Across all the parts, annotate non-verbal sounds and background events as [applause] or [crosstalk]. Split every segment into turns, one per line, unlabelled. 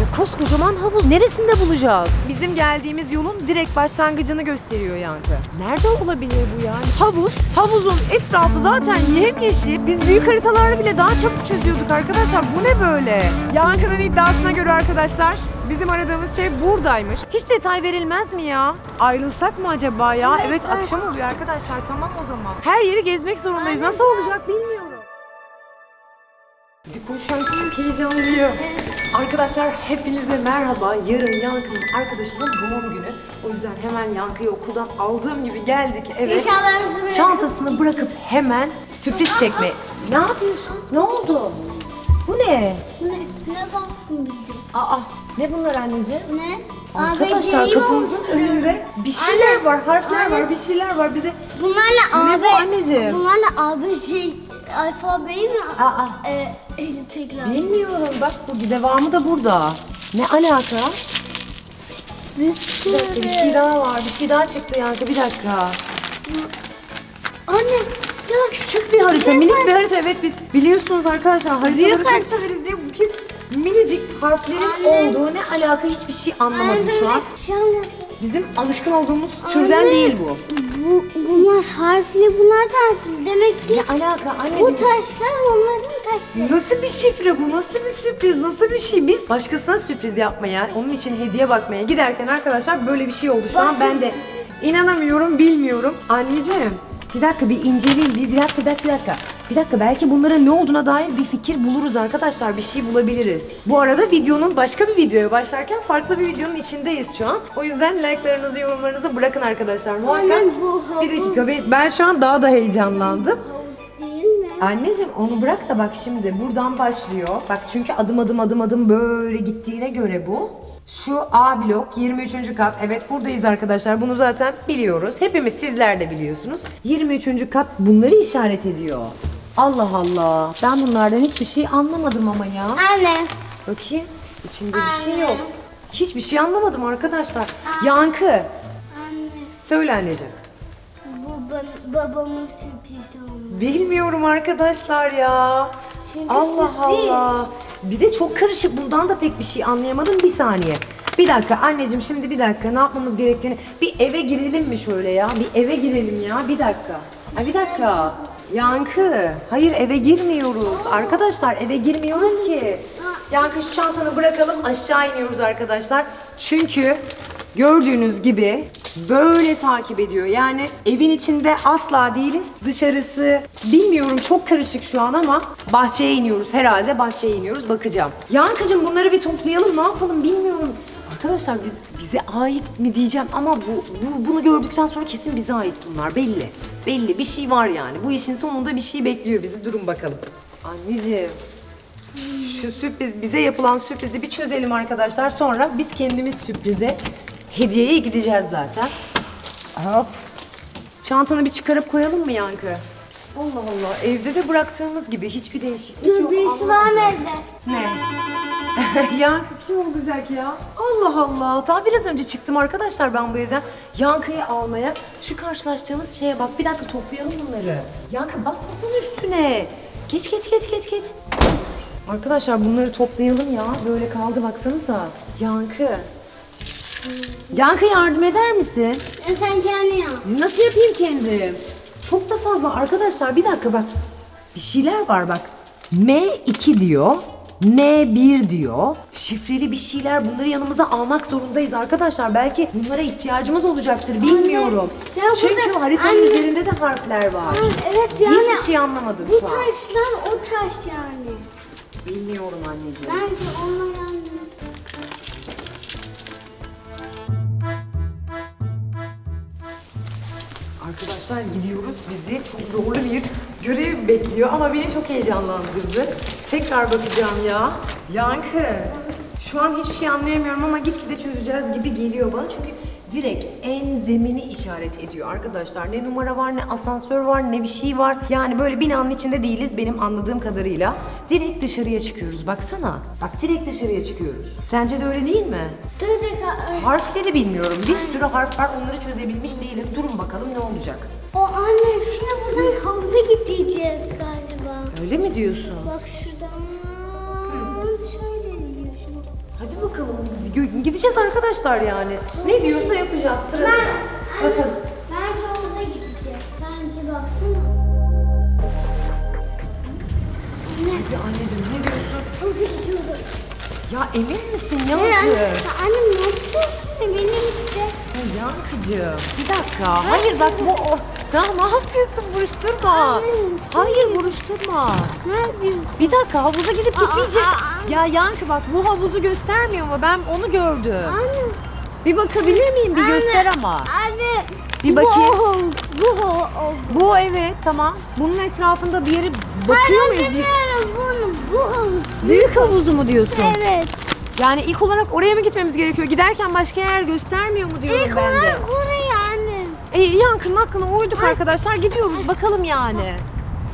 Ya koskocaman havuz neresinde bulacağız? Bizim geldiğimiz yolun direkt başlangıcını gösteriyor Yankı. Nerede olabilir bu yani? Havuz. Havuzun etrafı zaten yemyeşil. Biz büyük haritalarla bile daha çabuk çözüyorduk arkadaşlar. Bu ne böyle? Yankı'nın iddiasına göre arkadaşlar bizim aradığımız şey buradaymış. Hiç detay verilmez mi ya? Ayrılsak mı acaba ya?
Evet,
Evet
evet.
akşam oluyor arkadaşlar. Tamam o zaman. Her yeri gezmek zorundayız. Nasıl olacak bilmiyorum. Diko şu an çok heyecanlıyım. Arkadaşlar hepinize merhaba. Yarın Yankı'nın arkadaşının doğum günü. O yüzden hemen Yankı'yı okuldan aldığım gibi geldik eve. Çantasını bırakıp hemen sürpriz çekme. Ne yapıyorsun? Ne oldu? Bu ne?
Ne üstüne bastım bildim.
Aa ne bunlar anneciğim?
Ne?
Arkadaşlar
ABC'yi
kapımızın
oluşturuyoruz.
önünde bir şeyler
Anne,
var, harfler
anne.
var, bir şeyler var. Bize
Bunlarla
Ne
AB,
bu anneciğim?
Bunlarla ABC alfabeyi mi?
Aa.
E, [laughs] tekrar.
bilmiyorum bak bu devamı da burada. Ne alaka?
Bir
Bir dakika bir şey daha var. Bir şey daha çıktı Yankı. Bir dakika.
Anne gör.
Küçük bir harita, minik bir harita. Evet biz biliyorsunuz arkadaşlar haritaları
Büyük
çok
harita.
severiz diye bu kez minicik harflerin
Anne.
olduğu ne alaka hiçbir şey anlamadım şu an.
Şu an
Bizim alışkın olduğumuz türden
Anne.
değil bu.
bu, bunlar harfli, bunlar da harfli. Demek ki
Ne alaka anne?
bu taşlar onların taşları.
Nasıl bir şifre bu? Nasıl bir sürpriz? Nasıl bir şey? Biz başkasına sürpriz yapmaya, onun için hediye bakmaya giderken arkadaşlar böyle bir şey oldu. Şu an ben de inanamıyorum, bilmiyorum. Anneciğim, bir dakika bir inceleyin. Bir, bir dakika, bir dakika, bir dakika. Bir dakika belki bunların ne olduğuna dair bir fikir buluruz arkadaşlar. Bir şey bulabiliriz. Bu arada videonun başka bir videoya başlarken farklı bir videonun içindeyiz şu an. O yüzden like'larınızı, yorumlarınızı bırakın arkadaşlar. Muhakkak.
Annem, bu
Bir dakika
havuz-
ben- ben şu an daha da heyecanlandım.
Havuz değil mi?
Anneciğim onu bırak da bak şimdi buradan başlıyor. Bak çünkü adım adım adım adım böyle gittiğine göre bu. Şu A blok 23. kat. Evet buradayız arkadaşlar. Bunu zaten biliyoruz. Hepimiz sizler de biliyorsunuz. 23. kat bunları işaret ediyor. Allah Allah. Ben bunlardan hiçbir şey anlamadım ama ya.
Anne.
Bakayım. İçinde bir şey yok. Hiçbir şey anlamadım arkadaşlar. Yankı.
Anne.
Söyle anneciğim.
Bu ben- babamın sürprizi olmuş.
Bilmiyorum arkadaşlar ya.
Çünkü
Allah
sürpriz.
Allah. Bir de çok karışık. Bundan da pek bir şey anlayamadım. Bir saniye. Bir dakika anneciğim şimdi bir dakika ne yapmamız gerektiğini bir eve girelim mi şöyle ya? Bir eve girelim ya. Bir dakika. Ha bir dakika. Yankı. Hayır eve girmiyoruz. Arkadaşlar eve girmiyoruz ki. Yankı şu çantanı bırakalım aşağı iniyoruz arkadaşlar. Çünkü gördüğünüz gibi böyle takip ediyor. Yani evin içinde asla değiliz. Dışarısı bilmiyorum çok karışık şu an ama bahçeye iniyoruz herhalde. Bahçeye iniyoruz bakacağım. Yankıcığım bunları bir toplayalım ne yapalım bilmiyorum. Arkadaşlar biz- bize ait mi diyeceğim ama bu, bu bunu gördükten sonra kesin bize ait bunlar belli. Belli bir şey var yani. Bu işin sonunda bir şey bekliyor bizi. Durun bakalım. Anneciğim şu sürpriz bize yapılan sürprizi bir çözelim arkadaşlar. Sonra biz kendimiz sürprize hediyeye gideceğiz zaten. Hop. Çantanı bir çıkarıp koyalım mı Yankı? Allah Allah. Evde de bıraktığımız gibi hiçbir değişiklik
Dur
yok.
birisi var mı evde?
Ne? [laughs] Yankı kim olacak ya? Allah Allah. Daha biraz önce çıktım arkadaşlar ben bu evden. Yankı'yı almaya. Şu karşılaştığımız şeye bak. Bir dakika toplayalım bunları. Yankı basmasana üstüne. Geç geç geç geç geç. Arkadaşlar bunları toplayalım ya. Böyle kaldı baksanıza. Yankı. Yankı yardım eder misin?
E, sen kendin yap.
Nasıl yapayım kendim? Çok da fazla arkadaşlar bir dakika bak. Bir şeyler var bak. M2 diyor. N1 diyor. Şifreli bir şeyler bunları yanımıza almak zorundayız arkadaşlar. Belki bunlara ihtiyacımız olacaktır bilmiyorum.
Ya
Çünkü
burada-
haritanın
anne.
üzerinde de harfler var.
Ay, evet yani
Hiçbir şey anlamadım
bu
şu an.
taşlar o taş yani.
Bilmiyorum anneciğim.
Bence onlar yani.
Arkadaşlar gidiyoruz. Bizi çok zorlu bir görev bekliyor ama beni çok heyecanlandırdı. Tekrar bakacağım ya. Yankı. Şu an hiçbir şey anlayamıyorum ama gitgide çözeceğiz gibi geliyor bana. Çünkü direkt en zemini işaret ediyor arkadaşlar. Ne numara var, ne asansör var, ne bir şey var. Yani böyle binanın içinde değiliz benim anladığım kadarıyla. Direkt dışarıya çıkıyoruz. Baksana. Bak direkt dışarıya çıkıyoruz. Sence de öyle değil mi? Harfleri bilmiyorum. Bir sürü harf var. Onları çözebilmiş değilim. Durun bakalım ne olacak.
O anne şimdi buradan havuza gideceğiz galiba.
Öyle mi diyorsun?
Bak şuradan şöyle gidiyor şimdi.
Hadi bakalım gideceğiz arkadaşlar yani. Ne diyorsa yapacağız sırası. Bakalım.
Bence havuza gideceğiz. Sence baksana.
Hadi anneciğim ne diyorsun?
Havuza gidiyoruz.
Ya emin misin
Ya,
Yankı?
annem ne yapıyorsun? Benim işte.
Ya Yankıcığım bir dakika. Hayır bak bu o. Ya ne yapıyorsun buruşturma. Hayır buruşturma.
Ne yapıyorsun?
Bir dakika havuza gidip
aa.
Ya Yankı bak bu havuzu göstermiyor mu? Ben onu gördüm.
Anne.
Bir bakabilir miyim? Bir
Anne,
göster ama.
Anne.
Bir bakayım.
Bu havuz. Bu havuz.
Bu evet tamam. Bunun etrafında bir yere bakıyor muyuz?
demiyorum bunu. Bu havuz.
Büyük havuzu mu diyorsun?
Evet.
Yani ilk olarak oraya mı gitmemiz gerekiyor? Giderken başka yer göstermiyor mu diyorum
İlk
ben de.
olarak oraya.
E, Yankı'nın hakkına uyduk arkadaşlar. Gidiyoruz bakalım yani.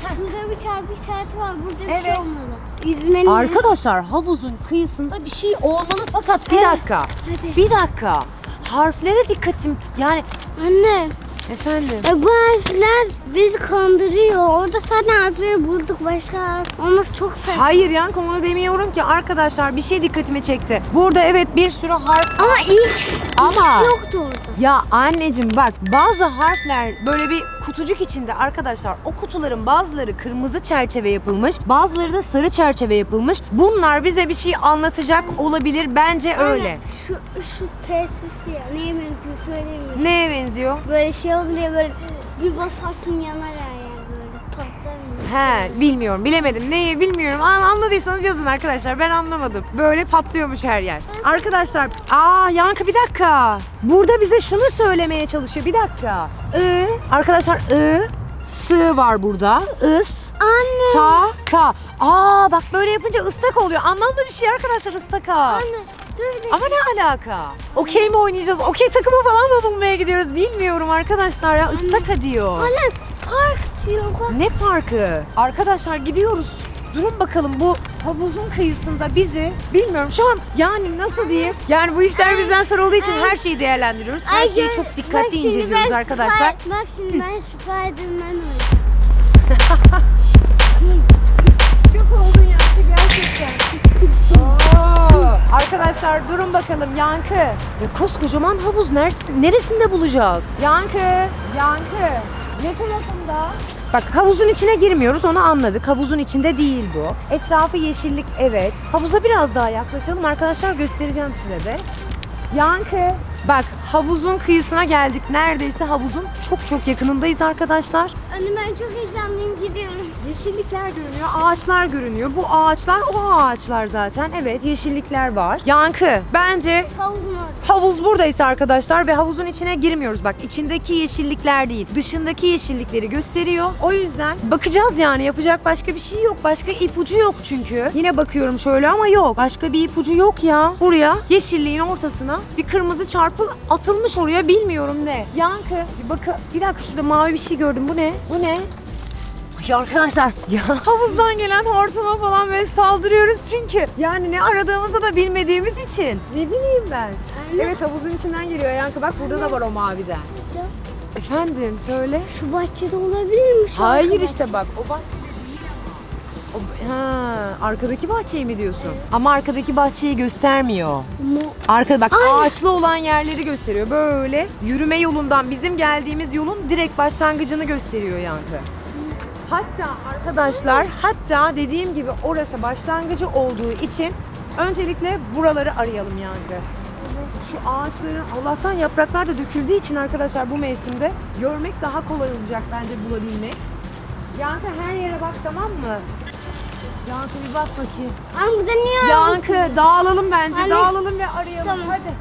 Şurada bir çarpı işareti var. Burada bir
Evet.
şey olmalı. Yüzmenin.
Arkadaşlar havuzun kıyısında bir şey olmalı fakat bir dakika.
Hadi.
Bir dakika. Harflere dikkatim yani
Anne.
efendim.
E bu harfler bizi kandırıyor. Orada zaten harfleri bulduk. Başka harf olması çok saçma.
Hayır Yankı onu demiyorum ki arkadaşlar bir şey dikkatimi çekti. Burada evet bir sürü harf
Ama ilk,
Ama-
yoktu orada.
Ya anneciğim bak bazı harfler böyle bir kutucuk içinde arkadaşlar o kutuların bazıları kırmızı çerçeve yapılmış bazıları da sarı çerçeve yapılmış. Bunlar bize bir şey anlatacak olabilir bence öyle.
Anne, şu, şu tesis ya. Neye benziyor söyleyeyim?
Neye benziyor?
Böyle şey oluyor böyle bir basarsın yanar her
He bilmiyorum. Bilemedim. Neyi? Bilmiyorum. An anladıysanız yazın arkadaşlar. Ben anlamadım. Böyle patlıyormuş her yer. Arkadaşlar aa Yankı bir dakika. Burada bize şunu söylemeye çalışıyor. Bir dakika. I arkadaşlar I S var burada. Is
Anne.
ta ka. Aa bak böyle yapınca ıslak oluyor. Anlamlı bir şey arkadaşlar ıstaka
Anne
ama ne alaka? Okey mi oynayacağız? Okey takımı falan mı bulmaya gidiyoruz? Bilmiyorum arkadaşlar ya. Istaka diyor.
Anne park bak.
ne farkı? Arkadaşlar gidiyoruz. Durun bakalım bu havuzun kıyısında bizi bilmiyorum şu an yani nasıl diyeyim? Yani bu işler bizden sorulduğu için her şeyi değerlendiriyoruz. Her şeyi çok dikkatli inceliyoruz arkadaşlar.
Bak şimdi ben Spiderman oldum. [laughs]
Çok oldun Yankı gerçekten. Oo, Arkadaşlar durun bakalım Yankı. Ya koskocaman havuz neresi, neresinde bulacağız? Yankı, Yankı. Ne tarafında? Bak havuzun içine girmiyoruz onu anladık. Havuzun içinde değil bu. Etrafı yeşillik evet. Havuza biraz daha yaklaşalım arkadaşlar göstereceğim size de. Yankı. Bak havuzun kıyısına geldik. Neredeyse havuzun çok çok yakınındayız arkadaşlar.
Anne ben çok heyecanlıyım gidiyorum.
Yeşillikler görünüyor, ağaçlar görünüyor. Bu ağaçlar o ağaçlar zaten. Evet, yeşillikler var. Yankı, bence
Havuzun orada.
havuz buradaysa arkadaşlar ve havuzun içine girmiyoruz. Bak içindeki yeşillikler değil, dışındaki yeşillikleri gösteriyor. O yüzden bakacağız yani. Yapacak başka bir şey yok. Başka ipucu yok çünkü. Yine bakıyorum şöyle ama yok. Başka bir ipucu yok ya. Buraya yeşilliğin ortasına bir kırmızı çarpı atılmış oraya bilmiyorum ne. Yankı, bir, bak bir dakika şurada mavi bir şey gördüm. Bu ne? Bu ne? Ya arkadaşlar ya havuzdan gelen hortuma falan böyle saldırıyoruz çünkü yani ne aradığımızı da bilmediğimiz için. Ne bileyim ben.
Anne.
Evet havuzun içinden geliyor Yankı bak burada da var o maviden. Efendim söyle.
Şu bahçede olabilir mi şu
Hayır
arkadaş?
işte bak o bahçede değil ama. O, ha, arkadaki bahçeyi mi diyorsun? Ama arkadaki bahçeyi göstermiyor.
Mo-
Arkada bak
Aynen.
ağaçlı olan yerleri gösteriyor. Böyle yürüme yolundan bizim geldiğimiz yolun direkt başlangıcını gösteriyor Yankı. Hatta arkadaşlar hatta dediğim gibi orası başlangıcı olduğu için öncelikle buraları arayalım Yankı. Şu ağaçların Allah'tan yapraklar da döküldüğü için arkadaşlar bu mevsimde görmek daha kolay olacak bence bulabilmek. Yankı her yere bak tamam mı? Yankı bir bak bakayım.
Ama burada niye
Yankı dağılalım bence.
Anne.
Dağılalım ve arayalım.
Tamam.
Hadi.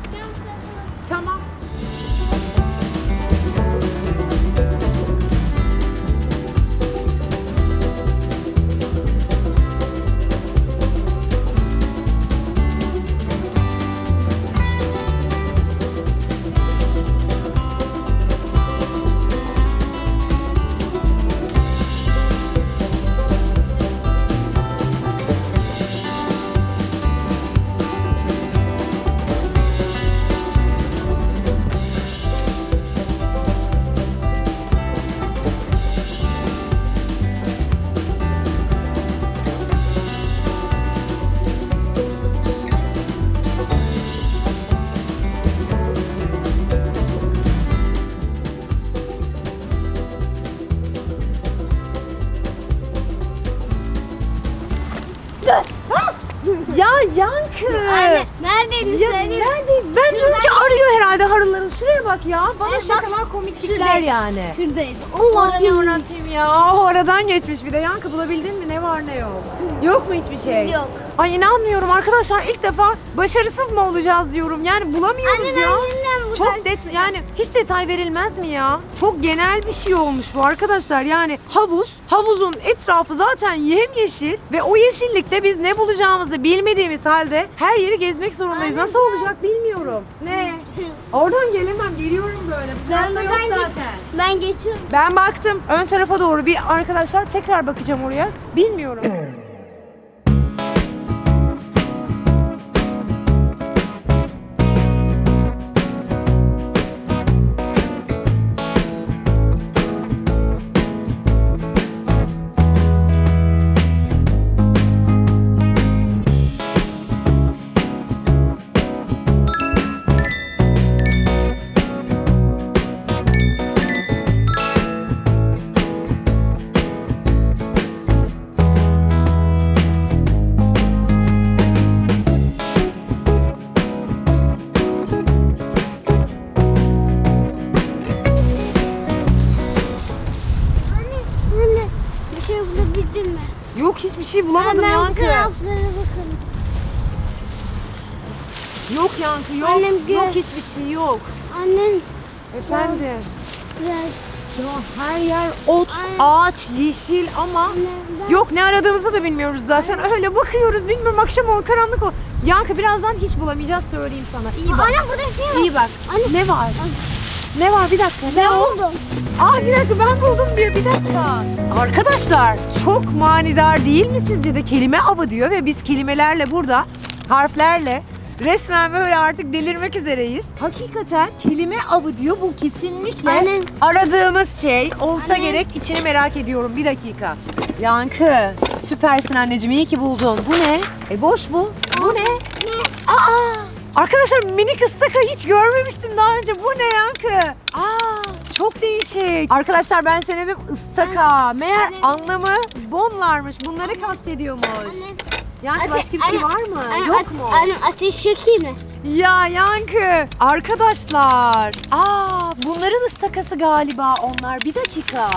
Bak ya. Bana
Evet, bak.
şakalar komiklikler
Şuradaydı.
yani.
Şuradaydım.
Allah yarabbim ya. O aradan geçmiş bir de. Yankı bulabildin mi? Ne var ne yok? Yok mu hiçbir şey?
Yok.
Ay inanmıyorum arkadaşlar ilk defa başarısız mı olacağız diyorum. Yani bulamıyoruz
Anne ben
ya.
Yeniden buradan
Çok det yani hiç detay verilmez mi ya? Çok genel bir şey olmuş bu arkadaşlar. Yani havuz, havuzun etrafı zaten yemyeşil ve o yeşillikte biz ne bulacağımızı bilmediğimiz halde her yeri gezmek zorundayız.
Anne,
Nasıl olacak bilmiyorum. Ne? Oradan gelemem. Geliyorum böyle. Bu
Ben
tarafta yok
geç-
zaten.
Ben geçiyorum.
Ben baktım ön tarafa doğru bir arkadaşlar tekrar bakacağım oraya. Bilmiyorum. [laughs]
şey
yok.
Annem
Efendim.
biraz
Ya her yer ot, ağaç, yeşil ama yok ne aradığımızı da bilmiyoruz zaten. Öyle bakıyoruz bilmiyorum akşam ol karanlık ol. Yankı birazdan hiç bulamayacağız söyleyeyim sana. İyi bak.
Anne burada şey var.
İyi bak.
Anne.
Ne var? Ne var bir dakika. Ne
Ben
o?
buldum.
Aa bir dakika ben buldum diyor bir dakika. Arkadaşlar çok manidar değil mi sizce de kelime avı diyor ve biz kelimelerle burada harflerle resmen böyle artık delirmek üzereyiz. Hakikaten kelime avı diyor bu kesinlikle
Anne.
aradığımız şey olsa
Anne.
gerek içini merak ediyorum bir dakika. Yankı süpersin anneciğim iyi ki buldun. Bu ne? E boş bu. Bu ne?
Ne?
Aa! Arkadaşlar minik ıstaka hiç görmemiştim daha önce. Bu ne yankı? Aa! Çok değişik. Arkadaşlar ben sana dedim ıstaka. Meğer anlamı bonlarmış. Bunları kastediyormuş.
Anne.
Yani
Ate-
başka bir şey var mı?
Anne,
Yok mu?
Anne ateş yakayım mı?
Ya yankı. Arkadaşlar. Aa, bunların ıstakası galiba onlar. Bir dakika.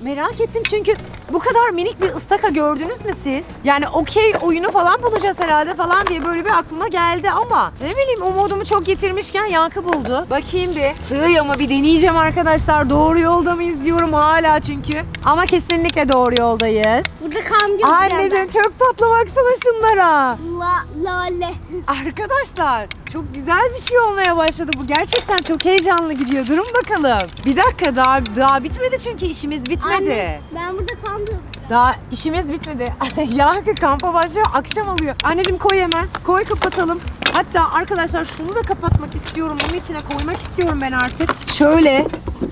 Merak ettim çünkü bu kadar minik bir ıstaka gördünüz mü siz? Yani okey oyunu falan bulacağız herhalde falan diye böyle bir aklıma geldi ama ne bileyim umudumu çok getirmişken yankı buldu. Bakayım bir. Sığıyor mu bir deneyeceğim arkadaşlar. Doğru yolda mıyız diyorum hala çünkü. Ama kesinlikle doğru yoldayız.
Burada kamyon
Anneciğim çok tatlı baksana şunlara.
La lale.
Arkadaşlar çok güzel bir şey olmaya başladı bu. Gerçekten çok heyecanlı gidiyor. Durun bakalım. Bir dakika daha daha bitmedi çünkü işimiz bitmedi.
Anne ben burada kaldım.
Daha işimiz bitmedi. [laughs] Yankı kampa başlıyor. Akşam oluyor. Anneciğim koy hemen. Koy kapatalım. Hatta arkadaşlar şunu da kapatmak istiyorum. Bunun içine koymak istiyorum ben artık. Şöyle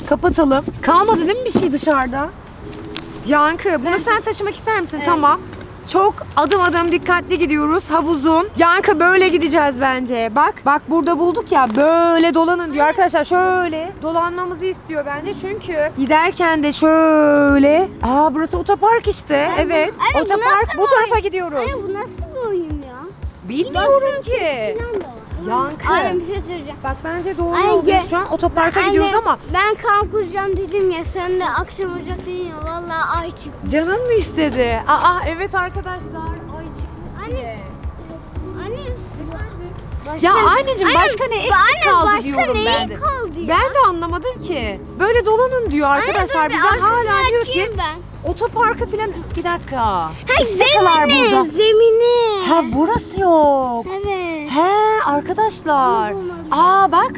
kapatalım. Kalmadı değil mi bir şey dışarıda? Yankı bunu sen taşımak ister misin?
Evet.
Tamam. Çok adım adım dikkatli gidiyoruz havuzun. Yankı böyle gideceğiz bence. Bak bak burada bulduk ya böyle dolanın diyor arkadaşlar şöyle dolanmamızı istiyor bence çünkü giderken de şöyle aa burası otopark işte
Anne,
evet
anne, bu
otopark bu
bir
tarafa gidiyoruz.
Anne bu nasıl bir oyun ya?
Bilmiyorum ki.
Var.
Yankı.
Anne bir şey söyleyeceğim.
Bak bence doğru
Anne,
yoldayız şu an otoparka
Anne,
gidiyoruz ama
Ben kamp kuracağım dedim ya sen de akşam olacak dedin ya vallahi ay çıktı.
canın mı istedi? Aa evet arkadaşlar ay çıkmış
Anne. Anne.
Ya
Başka-
anneciğim başka ne eksik
anne,
kaldı diyorum ben de.
kaldı ya?
Ben de anlamadım ki. Böyle dolanın diyor arkadaşlar.
Anne,
Bize hala diyor ki
ben.
otoparkı falan bir dakika. Istakalar
zemini,
burada.
zemini.
Ha burası yok.
Evet.
He arkadaşlar. Aa bak.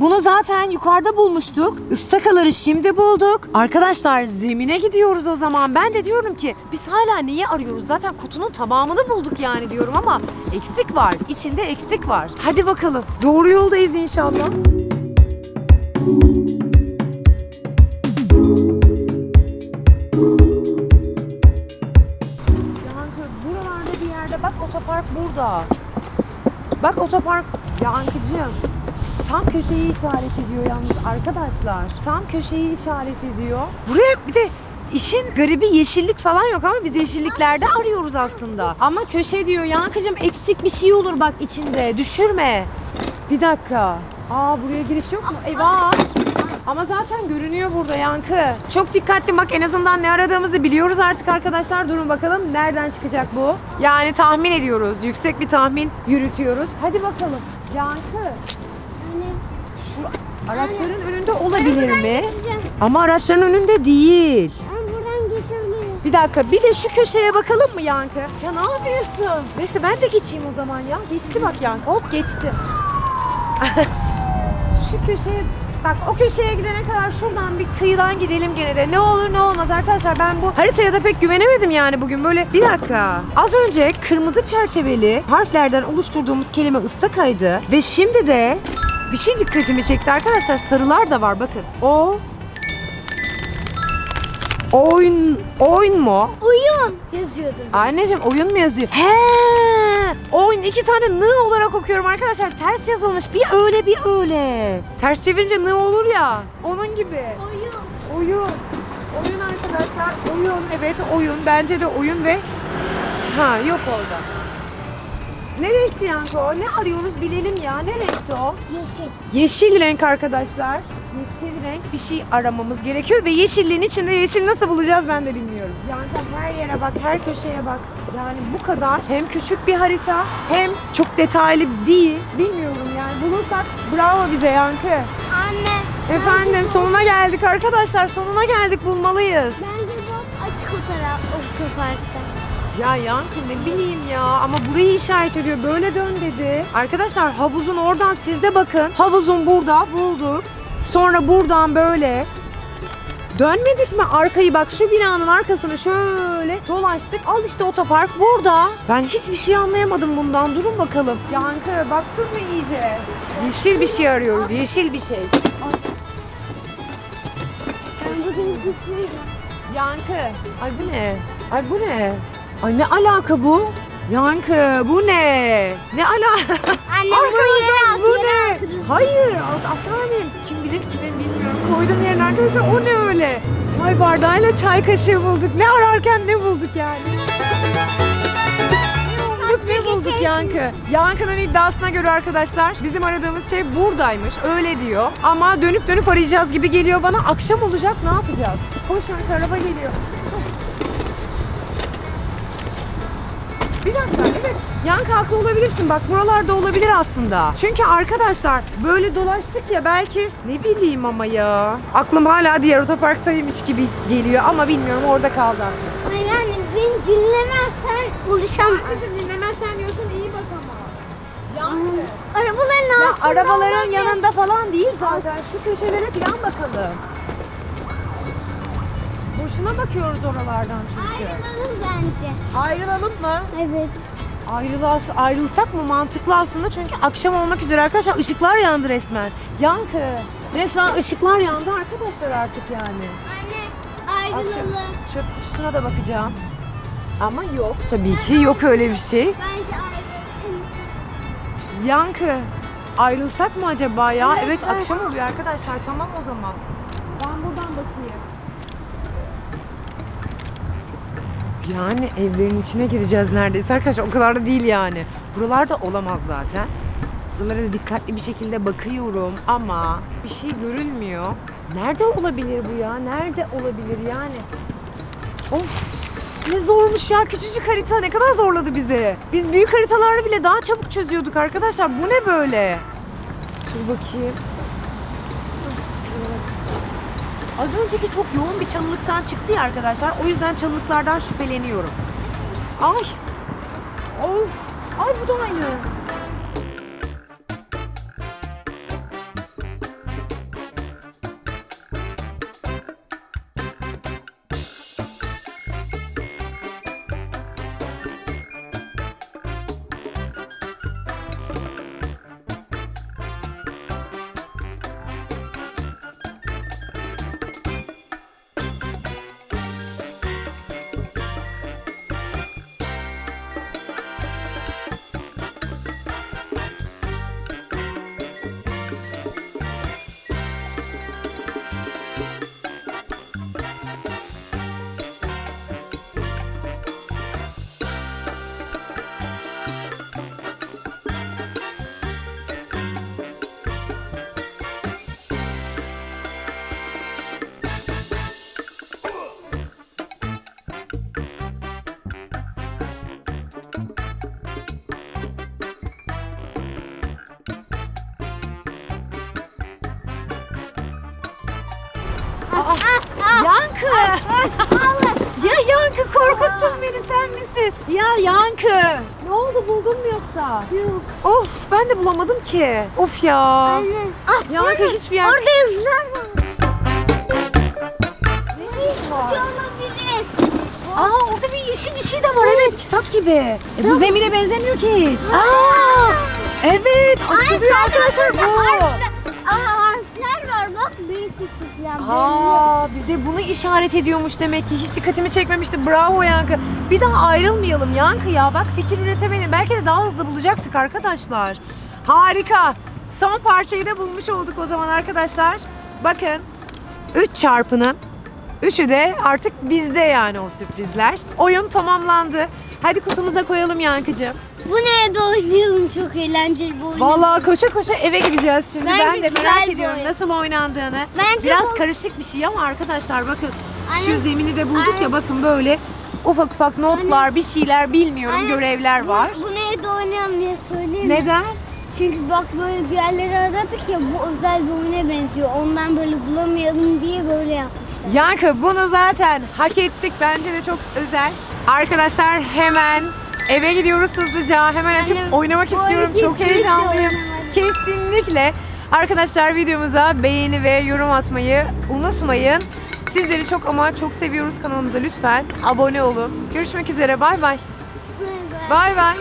Bunu zaten yukarıda bulmuştuk. Istakaları şimdi bulduk. Arkadaşlar zemine gidiyoruz o zaman. Ben de diyorum ki biz hala neyi arıyoruz? Zaten kutunun tamamını bulduk yani diyorum ama eksik var. İçinde eksik var. Hadi bakalım. Doğru yoldayız inşallah. Yankı buralarda bir yerde bak otopark burada. Bak otopark Yankıcığım. Tam köşeyi işaret ediyor yalnız arkadaşlar. Tam köşeyi işaret ediyor. Buraya bir de işin garibi yeşillik falan yok ama biz yeşilliklerde arıyoruz aslında. Ama köşe diyor Yankıcığım eksik bir şey olur bak içinde düşürme. Bir dakika. Aa buraya giriş yok mu? Eyvah. Ama zaten görünüyor burada Yankı. Çok dikkatli bak en azından ne aradığımızı biliyoruz artık arkadaşlar. Durun bakalım nereden çıkacak bu? Yani tahmin ediyoruz. Yüksek bir tahmin yürütüyoruz. Hadi bakalım. Yankı. Şu araçların önünde olabilir mi? Ama araçların önünde değil. Bir dakika bir de şu köşeye bakalım mı Yankı? Ya ne yapıyorsun? Neyse ben de geçeyim o zaman ya. Geçti bak Yankı hop geçti. [laughs] şu köşeye Bak o köşeye gidene kadar şuradan bir kıyıdan gidelim gene de. Ne olur ne olmaz arkadaşlar ben bu haritaya da pek güvenemedim yani bugün böyle. Bir dakika. Az önce kırmızı çerçeveli harflerden oluşturduğumuz kelime ıstakaydı. Ve şimdi de bir şey dikkatimi çekti arkadaşlar. Sarılar da var bakın. O Oyun, oyun mu?
Uyum yazıyordu.
Anneciğim oyun mu yazıyor? He! Oyun iki tane n olarak okuyorum arkadaşlar. Ters yazılmış. Bir öyle bir öyle. Ters çevirince n olur ya. Onun gibi.
Uyum.
Oyun. Oyun arkadaşlar. Oyun. Evet oyun. Bence de oyun ve ha yok orada. Ne renkti yankı o? Ne arıyoruz bilelim ya. Ne renkti o?
Yeşil.
Yeşil renk arkadaşlar. Yeşil renk bir şey aramamız gerekiyor ve yeşilliğin içinde yeşil nasıl bulacağız ben de bilmiyorum. Yani sen her yere bak, her köşeye bak. Yani bu kadar hem küçük bir harita hem çok detaylı değil. Bilmiyorum yani bulursak bravo bize Yankı.
Anne.
Efendim sonuna geldik arkadaşlar sonuna geldik bulmalıyız.
Bence bu açık o taraf otoparkta.
Ya Yankı ne bileyim ya ama burayı işaret ediyor böyle dön dedi. Arkadaşlar havuzun oradan siz de bakın. Havuzun burada bulduk. Sonra buradan böyle Dönmedik mi arkayı bak şu binanın arkasını şöyle dolaştık. Al işte otopark burada. Ben hiçbir şey anlayamadım bundan. Durun bakalım. Yankı baktın mı iyice? Yeşil bir şey arıyoruz. Yeşil bir şey. Yankı. Ay bu ne? Ay bu ne? Ay ne alaka bu? Yankı bu ne? Ne alaka?
Anne bu yere at,
bu ne? Hayır aslanım. Kim bilir kime bilmiyorum. Koydum yerine arkadaşlar o ne öyle? Çay bardağıyla çay kaşığı bulduk. Ne ararken ne bulduk yani? Ne bulduk ne bulduk Yankı? Yankı'nın iddiasına göre arkadaşlar bizim aradığımız şey buradaymış. Öyle diyor. Ama dönüp dönüp arayacağız gibi geliyor bana. Akşam olacak ne yapacağız? Koş Yankı araba geliyor. Bir dakika evet. Yankı haklı olabilirsin. Bak buralarda olabilir aslında. Çünkü arkadaşlar böyle dolaştık ya belki ne bileyim ama ya. Aklım hala diğer otoparktaymış gibi geliyor ama bilmiyorum orada kaldı.
Hayır anne beni dinlemezsen buluşamaz.
dinlemezsen diyorsun iyi bak ama.
Arabaların
Ya arabaların
olabilir.
yanında falan değil zaten. Şu köşelere falan bakalım. Boşuna bakıyoruz oralardan çünkü.
Ayrılalım bence.
Ayrılalım mı?
Evet.
Ayrılas, ayrılsak mı mantıklı aslında çünkü akşam olmak üzere arkadaşlar ışıklar yandı resmen. Yankı. Resmen ışıklar yandı arkadaşlar artık yani.
Anne
Akşam
ayrılalım.
çöp kutusuna da bakacağım. Ama yok tabii ki yok öyle bir şey.
Bence ayrılalım.
Yankı ayrılsak mı acaba ya?
Evet,
Evet,
evet.
akşam oluyor arkadaşlar tamam o zaman. Ben buradan bakayım. Yani evlerin içine gireceğiz neredeyse arkadaşlar o kadar da değil yani. Buralarda olamaz zaten. Buralara da dikkatli bir şekilde bakıyorum ama bir şey görünmüyor. Nerede olabilir bu ya? Nerede olabilir yani? Of ne zormuş ya küçücük harita ne kadar zorladı bizi. Biz büyük haritaları bile daha çabuk çözüyorduk arkadaşlar. Bu ne böyle? Dur bakayım. Az önceki çok yoğun bir çalılıktan çıktı ya arkadaşlar. O yüzden çalılıklardan şüpheleniyorum. Ay. Of. Ay bu da aynı. Ya Yankı. Ne oldu buldun mu yoksa?
Yok.
Of ben de bulamadım ki. Of ya.
Anne. Ah,
Yankı
orada-
hiçbir yer-
Orada yazılar var.
var?
Olabilir.
Aa orada bir yeşil bir şey de var evet kitap gibi. E, bu zemine benzemiyor ki. Aa evet açılıyor arkadaşlar bu.
Aa falan.
Aa bize bunu işaret ediyormuş demek ki. Hiç dikkatimi çekmemişti. Bravo Yankı. Bir daha ayrılmayalım Yankı ya. Bak fikir üretemedim. Belki de daha hızlı bulacaktık arkadaşlar. Harika. Son parçayı da bulmuş olduk o zaman arkadaşlar. Bakın 3 çarpının Üçü de artık bizde yani o sürprizler. Oyun tamamlandı. Hadi kutumuza koyalım Yankıcığım.
Bu ne oynayalım çok eğlenceli bir oyun.
Vallahi koşa koşa eve gideceğiz şimdi.
Bence
ben de
güzel
merak
bir
ediyorum
oyun.
nasıl oynandığını.
Bence
Biraz
bu-
karışık bir şey ama arkadaşlar bakın şu
Anne,
zemini de bulduk
anne.
ya bakın böyle ufak ufak notlar, bir şeyler bilmiyorum,
Anne,
görevler
bu-
var.
Bu ne de oynayalım diye söyleyeyim mi?
Neden?
Çünkü bak böyle bir yerleri aradık ya bu özel bir oyuna benziyor. Ondan böyle bulamayalım diye böyle yapmışlar.
Yankı bunu zaten hak ettik. Bence de çok özel. Arkadaşlar hemen eve gidiyoruz hızlıca. Hemen açıp
Annem,
oynamak istiyorum. Çok heyecanlıyım. Kesinlikle. Arkadaşlar videomuza beğeni ve yorum atmayı unutmayın. Sizleri çok ama çok seviyoruz kanalımıza lütfen abone olun. Görüşmek üzere bay bay. Bay bay.